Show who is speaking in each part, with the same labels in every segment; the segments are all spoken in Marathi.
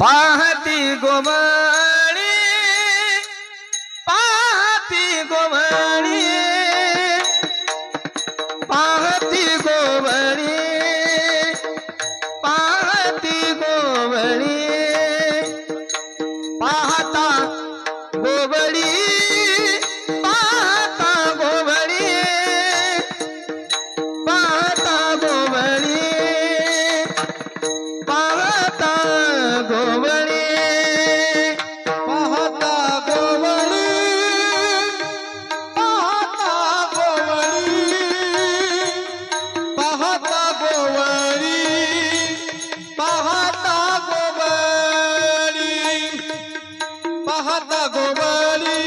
Speaker 1: পাহাতি গোমা ಮಹತ ಗುಬಲಿ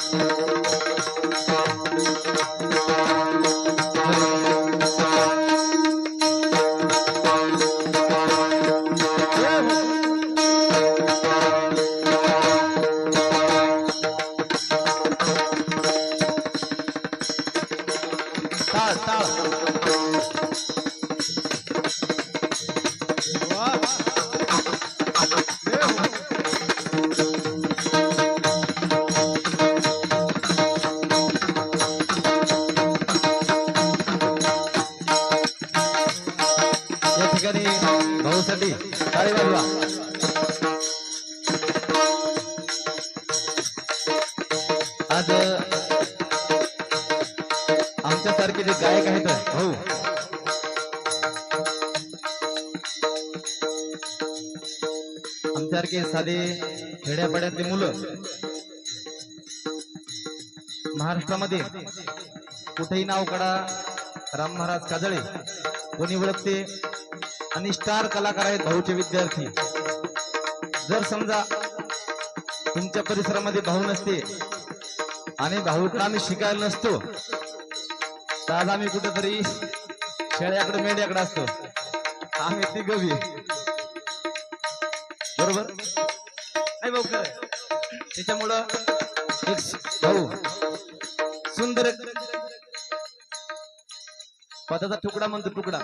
Speaker 1: Thank you. आमच्यासारखे जे गायक आहेत भाऊ आमच्यासारखे साधे खेड्यापाड्यातले मुलं महाराष्ट्रामध्ये कुठेही नाव काढा राम महाराज काजळे कोणी ओळखते आणि स्टार कलाकार आहेत भाऊचे विद्यार्थी. जर समजा तुमच्या परिसरामध्ये भाऊ नसते आणि भाऊ आम्ही शिकायला नसतो तर आज आम्ही कुठेतरी शेळ्याकडे मेंढ्याकडे असतो. आम्ही ती गवी. बरोबर? नाही भाऊ खरं त्याच्यामुळं एक भाऊ सुंदर पदाचा तुकडा म्हणतो तुकडा.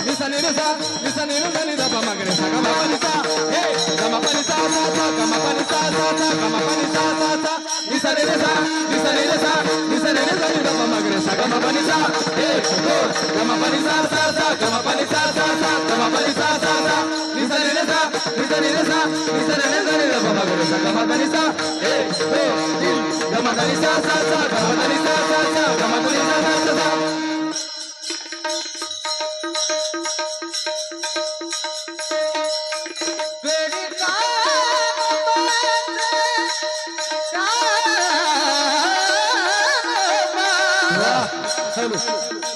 Speaker 1: Nereza, Lisa Nereza, Lisa Nereza, Lisa Pamagresa, Gama Panisa, hey, Gama Panisa, sa sa, Gama Panisa, sa sa, Gama Panisa, sa sa, Lisa Nereza, Lisa Nereza, Lisa Nereza, Lisa Pamagresa, Gama Panisa, hey, go, Gama Panisa, sa sa, Gama Panisa, sa Vamos.